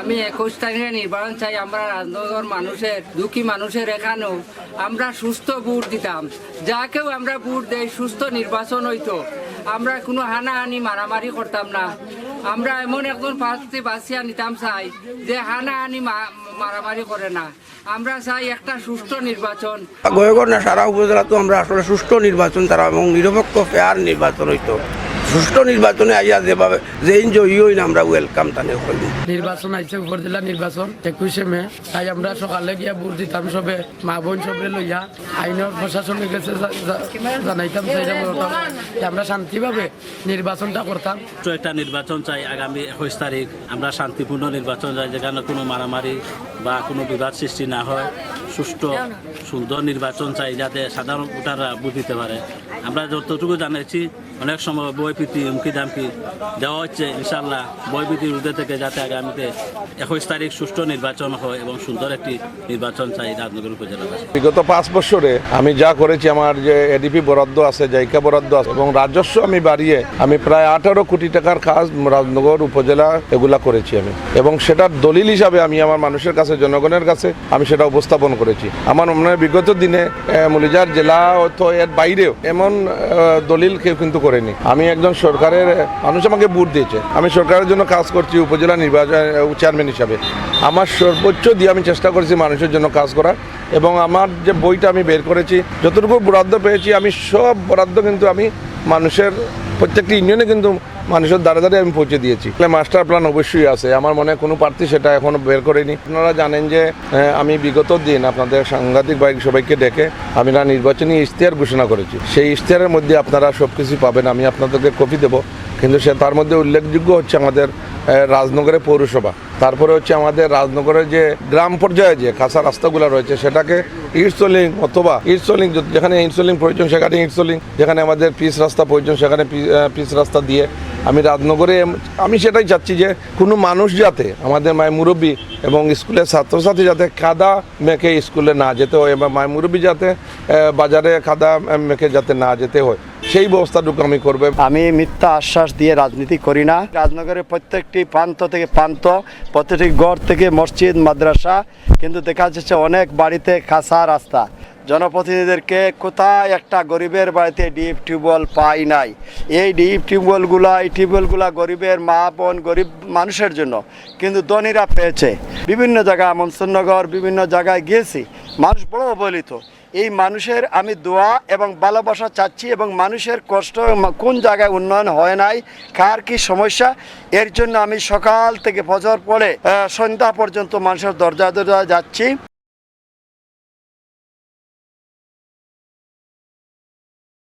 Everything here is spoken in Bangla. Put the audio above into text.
আমি একুশ তারিখে নির্বাচন চাই, আমরা রাজনগর মানুষের, দুঃখী মানুষের এখানেও। আমরা সুস্থ ভোট দিতাম। যাকেও আমরা ভোট দেই, সুস্থ নির্বাচন হইতো। আমরা কোনো হানাহানি, মারামারি করতাম না। আমরা এমন একজন প্রার্থী বাছিয়া নিতাম চাই, যে হানাহানি মারামারি করে না। আমরা চাই একটা সুস্থ নির্বাচন। গয়গড় না, সারা উপজেলা তো আমরা আসলে সুষ্ঠু নির্বাচন, তারা এবং নিরপেক্ষ ফেয়ার নির্বাচন হইতো। সুষ্ঠু নির্বাচনে আইয়া যেভাবে যে জয়ী হইন আমরা ওয়েলকাম তানে করি নির্বাচন আইছে উপজেলা নির্বাচন একুশে মে। তাই আমরা সকালে গিয়া ভোট দিতাম সবে মা বোন সবে লইয়া। আইনের প্রশাসনের কাছে জানাইতাম সেইটা বলতাম আমরা শান্তিভাবে নির্বাচনটা করতাম। সুষ্ঠু একটা নির্বাচন চাই আগামী একুশ তারিখ। আমরা শান্তিপূর্ণ নির্বাচন চাই যেখানে কোনো মারামারি বা কোনো বিবাদ সৃষ্টি না হয়। সুষ্ঠু, সুন্দর নির্বাচন চাই যাতে সাধারণ ভোটাররা ভোট দিতে পারে। আমরা যতটুকু জানাইছি অনেক সময় বই প্রীতি, হুমকি দামকি দেওয়া হচ্ছে। ইনশাল্লাহ বই প্রীতির ঊর্ধ্বে থেকে যাতে আগামীতে একুশ তারিখ সুষ্ঠু নির্বাচন হয় এবং সুন্দর একটি নির্বাচন চাই রাজনগর উপজেলাবাসী বিগত পাঁচ বছরে আমি যা করেছি, আমার যে এডিপি বরাদ্দ আছে জায়গা বরাদ্দ আছে এবং রাজস্ব আমি বাড়িয়ে আমি প্রায় আঠারো কোটি টাকার কাজ রাজনগর উপজেলা এগুলা করেছি আমি। এবং সেটার দলিল হিসাবে আমি আমার মানুষের কাছে, জনগণের কাছে আমি সেটা উপস্থাপন করেছি। আমার মনে হয় বিগত দিনে মলিজার জেলা তো এর বাইরেও এমন দলিল কেউ কিন্তু করেনি। আমি একজন সরকারের মানুষ আমাকে ভোট দিয়েছে। আমি সরকারের জন্য কাজ করছি উপজেলা নির্বাচন চেয়ারম্যান হিসাবে। আমার সর্বোচ্চ দিয়ে আমি চেষ্টা করেছি মানুষের জন্য কাজ করার এবং আমার যে বইটা আমি বের করেছি, যতটুকু বরাদ্দ পেয়েছি, আমি সব বরাদ্দ কিন্তু আমি মানুষের, প্রত্যেকটি ইউনিয়নে কিন্তু মানুষের দ্বারা দ্বারা আমি পৌঁছে দিয়েছি। তাহলে মাস্টার প্ল্যান অবশ্যই আছে। আমার মনে কোনো প্রার্থী সেটা এখনও বের করেনি। আপনারা জানেন যে আমি বিগত দিন আপনাদের সাংঘাতিক বাইক সবাইকে ডেকে আমি না নির্বাচনী ইশতেহার ঘোষণা করেছি। সেই ইশতেহারের মধ্যে আপনারা সব কিছু পাবেন। আমি আপনাদেরকে কপি দেবো। কিন্তু সে তার মধ্যে উল্লেখযোগ্য হচ্ছে আমাদের রাজনগরের পৌরসভা। তারপরে হচ্ছে আমাদের রাজনগরের যে গ্রাম পর্যায়ে যে কাঁচা রাস্তাগুলো রয়েছে, সেটাকে ইটসোলিং অথবা ইটসলিং যেখানে ইটসলিং প্রয়োজন, সেখানে ইটসোলিং যেখানে আমাদের পিস রাস্তা প্রয়োজন, সেখানে পিস রাস্তা দিয়ে আমি রাজনগরে আমি সেটাই চাচ্ছি যে কোনো মানুষ যাতে আমাদের মায় মুরব্বী এবং স্কুলের ছাত্রছাত্রী যাতে কাদা মেখে স্কুলে না যেতে হয়, এবং মায় মুরব্বী যাতে বাজারে কাদা মেখে যাতে না যেতে হয়। সেই ব্যবস্থাটুকু আমি করব। আমি মিথ্যা আশ্বাস দিয়ে রাজনীতি করি না। রাজনগরের প্রত্যেকটি প্রান্ত থেকে প্রান্ত, প্রত্যেকটি গড় থেকে মসজিদ, মাদ্রাসা, কিন্তু দেখা যাচ্ছে অনেক বাড়িতে কাঁচা রাস্তা। জনপ্রতিনিধিদেরকে কোথায় একটা গরিবের বাড়িতে ডিপ টিউবওয়েল পাই নাই? এই ডিপ টিউবওয়েলগুলা, এই টিউবওয়েলগুলা গরিবের মা, বোন, গরিব মানুষের জন্য কিন্তু ধনীরা পেয়েছে। বিভিন্ন জায়গায় মনসুরনগর বিভিন্ন জায়গায় গিয়েছি। মানুষ বড় অবহেলিত। এই মানুষের আমি দোয়া এবং ভালোবাসা চাচ্ছি এবং মানুষের কষ্ট কোন জায়গায় উন্নয়ন হয় নাই, কার কি সমস্যা, এর জন্য আমি সকাল থেকে ফজর পরে সন্ধ্যা পর্যন্ত মানুষের দরজা দরজা যাচ্ছি।